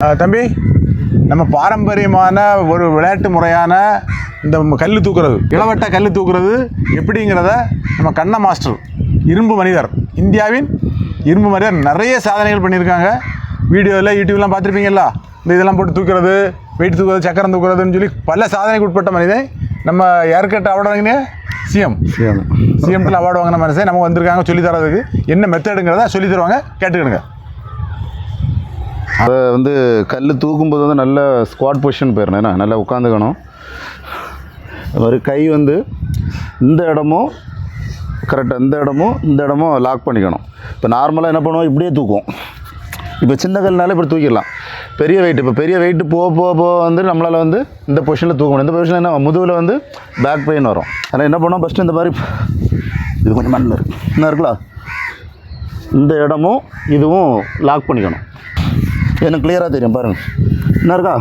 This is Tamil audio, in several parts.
தம்பி நம்ம பாரம்பரியமான ஒரு விளையாட்டு முறையான இந்த கல் தூக்குறது இளவட்ட கல் தூக்குறது எப்படிங்கிறத நம்ம கண்ண மாஸ்டர் இரும்பு மனிதர் இந்தியாவின் இரும்பு மனிதர் நிறைய சாதனைகள் பண்ணியிருக்காங்க. வீடியோவில் யூடியூப்லாம் பார்த்துருப்பீங்களா இந்த இதெல்லாம் போட்டு தூக்குறது வெயிட் தூக்குறது சக்கரம் தூக்குறதுன்னு சொல்லி பல சாதனைக்கு உட்பட்ட மனிதன் நம்ம ஏற்கட்ட அவார்டு வாங்கினே சிஎம். சிஎம்டில் அவார்டு வாங்கின மனுஷன் நம்ம வந்திருக்காங்க சொல்லி தரதுக்கு. என்ன மெத்தடுங்கிறத சொல்லி தருவாங்க கேட்டுக்கிடுங்க அதை வந்து கல் தூக்கும்போது வந்து நல்ல ஸ்குவாட் பொசிஷன் போயிடணும் என்ன? நல்லா உட்காந்துக்கணும். அது மாதிரி கை வந்து இந்த இடமும் கரெக்டாக இந்த இடமும் இந்த இடமும் லாக் பண்ணிக்கணும். இப்போ நார்மலாக என்ன பண்ணுவோம்? இப்படியே தூக்குவோம். இப்போ சின்ன கல்னால இப்படி தூக்கிடலாம். பெரிய வெயிட் இப்போ பெரிய வெயிட்டு போக போக போக வந்து நம்மளால் வந்து இந்த பொசிஷனில் தூக்க முடியும். இந்த பொசிஷனில் என்ன? முதுகில் வந்து பேக் பெயின் வரும். அதனால் என்ன பண்ணுவோம்? ஃபஸ்ட்டு இந்த மாதிரி இது கொஞ்சம் மண்ணில் இருக்கு. என்ன இருக்குல்ல? இந்த இடமும் இதுவும் லாக் பண்ணிக்கணும். எனக்கு கிளியராக தெரியும் பாருங்கள் என்ன இருக்கா?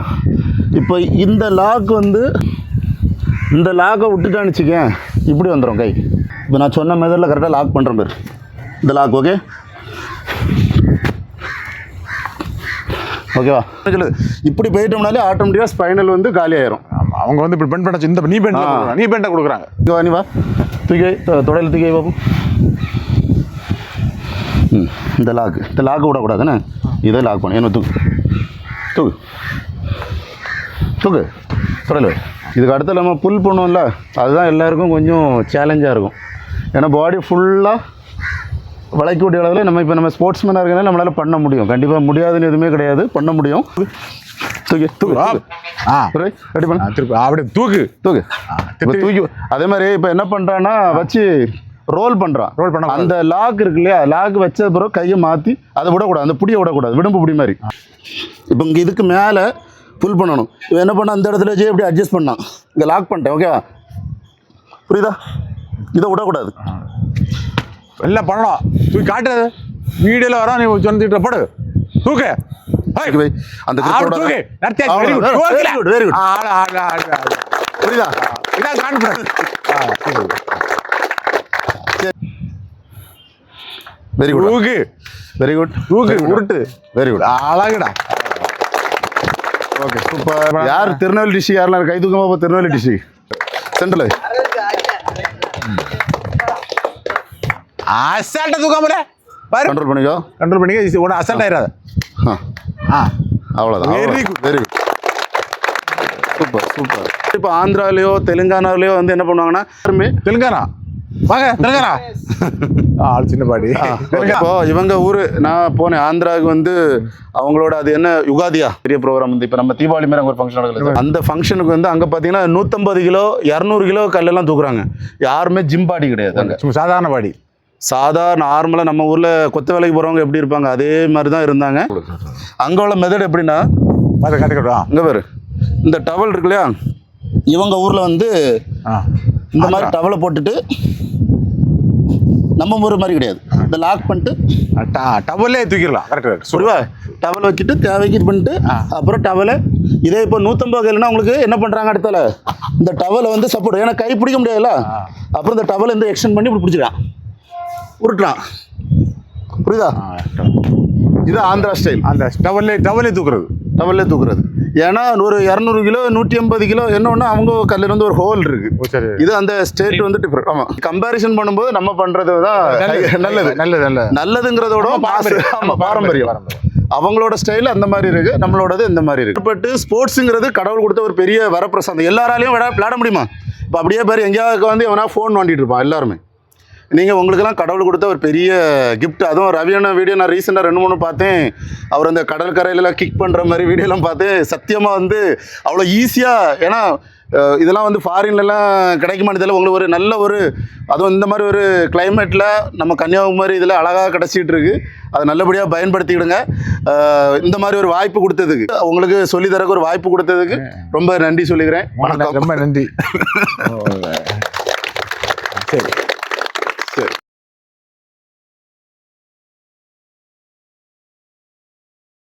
இப்போ இந்த லாக் வந்து இந்த லாக்கை விட்டுட்டான்னு வச்சுக்கேன் இப்படி வந்துடும் கை. இப்போ நான் சொன்ன மெதடில் கரெக்டாக லாக் பண்ணுறேன் பேர். இந்த லாக் ஓகே ஓகேவா இப்படி போயிட்டோம்னாலே ஆட்டோமேட்டிக்காக ஸ்பைனல் வந்து காலி ஆயிரும். அவங்க வந்து இப்படி பெண்ட் பண்ண இந்த நீ பெண்ட். நீ பெண்டை கொடுக்குறாங்க. நீ வா. தூக்கி தொடையில தூக்கி வை பாப்போம் ம் இந்த லாக்கு இந்த லாக்கு விடக்கூடாதுண்ணே இதை லாக் பண்ணு. என்ன தூக்கு தூக்கு தூக்கு தொடையில. வை. இதுக்கு அடுத்து நம்ம புல் பண்ணுவோம்ல அதுதான் எல்லாருக்கும் கொஞ்சம் சேலஞ்சாக இருக்கும். ஏன்னா பாடி ஃபுல்லாக வளைக்கக்கூடிய அளவில் நம்ம இப்போ நம்ம ஸ்போர்ட்ஸ்மேனாக இருக்கனால நம்மளால் பண்ண முடியும். கண்டிப்பாக முடியாதுன்னு எதுவுமே கிடையாது. பண்ண முடியும். தூக்கி தூக்கு ஆ. ரெடி பண்ணு. திருப்பி அப்படி தூக்கு. தூக்கு. தூக்கி அதே மாதிரி இப்போ என்ன பண்ணுறான்னா வச்சு ரோல் பண்ணுறான் Roll பண்ணக்கூடாது. அந்த லாக் இருக்கு இல்லையா? லாக் வச்ச பிறகு கையை மாற்றி அதை விடக்கூடாது. அந்த புடியை விடக்கூடாது. விடும்பு புடி மாதிரி. இப்போ இங்கே இதுக்கு மேலே புல் பண்ணணும். இவன் என்ன பண்ண அந்த இடத்துல வச்சு இப்படி அட்ஜஸ்ட் பண்ணான். இங்கே லாக் பண்ணிட்டேன். ஓகேவா புரியுதா? இதை விடக்கூடாது. எல்லாம் பண்ணணும் தூக்கி காட்டுறது வீடியோவில் வரோம் நீ சொன்னிட்டு போடு. தூக்கு. அந்த grip அப்படி ஓட- வெரி குட் வெரி குட் உருட்டு வெரி குட் அழகுடா ஓகே சூப்பர் யார் திருநெல்வேலி டிஸ்ட்ரிக் யாரெல்லாம் கை தூக்கமா போ திருநெல்வேலி டிஸ்ட்ரிக் சென்ட்ரல் அசால்ட்டா தூக்காமல பாரு கண்ட்ரோல் பண்ணிக்கோ கண்ட்ரோல் பண்ணிக்க உடனே அசால்ட் ஆயிடாத ஆ அவ்வளோதான் Very good. Very good super super இப்போ ஆந்திராலேயோ தெலுங்கானாலேயோ வந்து என்ன பண்ணுவாங்கன்னா தெலுங்கானா வாங்க தெலுங்கானா ஆள் சின்ன பாடி இப்போ இவங்க ஊர் நான் போனேன் ஆந்திராவுக்கு வந்து அவங்களோட அது என்ன யுகாதியா? பெரிய ப்ரோக்ராம் வந்து இப்போ நம்ம தீபாவளி மாதிரி அங்கே ஒரு ஃபங்க்ஷன் நடக்குது. அந்த ஃபங்க்ஷனுக்கு வந்து அங்கே பார்த்தீங்கன்னா நூற்றம்பது கிலோ இரநூறு கிலோ கல்லெல்லாம் தூக்குறாங்க. யாருமே ஜிம் பாடி கிடையாது அங்கே. சும்மா சாதாரண பாடி சாதாரண நார்மலாக நம்ம ஊரில் கொத்த வேலைக்கு போகிறவங்க எப்படி இருப்பாங்க? அதே மாதிரி தான் இருந்தாங்க. அங்கே உள்ள மெத்தட் எப்படின்னா பார்த்து கற்றுக்கிட்டோம் இங்கே பாரு. இந்த டவல் இருக்கு இல்லையா? இவங்க ஊரில் வந்து ஆ. இந்த மாதிரி டவலை போட்டுட்டு நம்ம ஊர் மாதிரி கிடையாது. இந்த லாக் பண்ணிட்டு டவல்லே தூக்கிடலாம். கரெக்ட் புரியுவா டவல் வச்சுட்டு தேவைக்கு இது பண்ணிட்டு அப்புறம் டவலை இதே இப்போ நூற்றம்பது கையிலனா உங்களுக்கு என்ன பண்ணுறாங்க அடுத்தால இந்த டவலை வந்து சப்போர்ட் ஏன்னா கை பிடிக்க முடியாதுல்ல? அப்புறம் இந்த டவலை வந்து எக்ஸ்டெண்ட் பண்ணி இப்படி பிடிச்சிக்கலாம். உருட்டுறான் புரியுதா? இது ஆந்திரா ஸ்டைல் அந்த டவல்லே டவல்லே தூக்குறது. டவல்லே தூக்குறது. ஏன்னா ஒரு இரநூறு கிலோ நூற்றி ஐம்பது கிலோ என்ன ஒன்று அவங்க கல்லில் வந்து ஒரு ஹோல் இருக்கு. இது அந்த ஸ்டேட் வந்து டிஃப்ரெண்ட் ஆமாம் கம்பேரிசன் பண்ணும்போது நம்ம பண்ணுறது தான் நல்லது. நல்லது. நல்லது நல்லதுங்கிறதோட நம்ம பாரம்பரியம். அவங்களோட ஸ்டைல் அந்த மாதிரி இருக்கு நம்மளோடது இந்த மாதிரி இருக்கு. பட் ஸ்போர்ட்ஸுங்கிறது கடவுள் கொடுத்த ஒரு பெரிய வரப்பிரசாதம். எல்லாராலையும் விளையாட முடியுமா? இப்போ அப்படியே பேர் எங்கேயாவது வந்து எவனா ஃபோன் நோண்டிட்டு இருப்பான் எல்லாருமே. நீங்கள் உங்களுக்கெல்லாம் கடவுள் கொடுத்த ஒரு பெரிய gift. அதுவும் ரவியான வீடியோ நான் ரீசெண்டாக ரெண்டு மூணு பார்த்தேன். அவர் அந்த கடற்கரையிலலாம் கிக் பண்ணுற மாதிரி வீடியோலாம் பார்த்தேன் சத்தியமாக வந்து அவ்வளோ ஈஸியாக ஏன்னா இதெல்லாம் வந்து ஃபாரின்லலாம் கிடைக்குமான்னு தெரியல. உங்களுக்கு ஒரு நல்ல ஒரு அதுவும் இந்த மாதிரி ஒரு கிளைமேட்டில் நம்ம கன்னியாகுமரி இதில் அழகாக கிடச்சிட்டு இருக்கு. அதை நல்லபடியாக பயன்படுத்திக்கிடுங்க. இந்த மாதிரி ஒரு வாய்ப்பு கொடுத்ததுக்கு உங்களுக்கு சொல்லித் தரக்கு ஒரு வாய்ப்பு கொடுத்ததுக்கு ரொம்ப நன்றி சொல்லிக்கிறேன். வணக்கம். ரொம்ப நன்றி. சரி.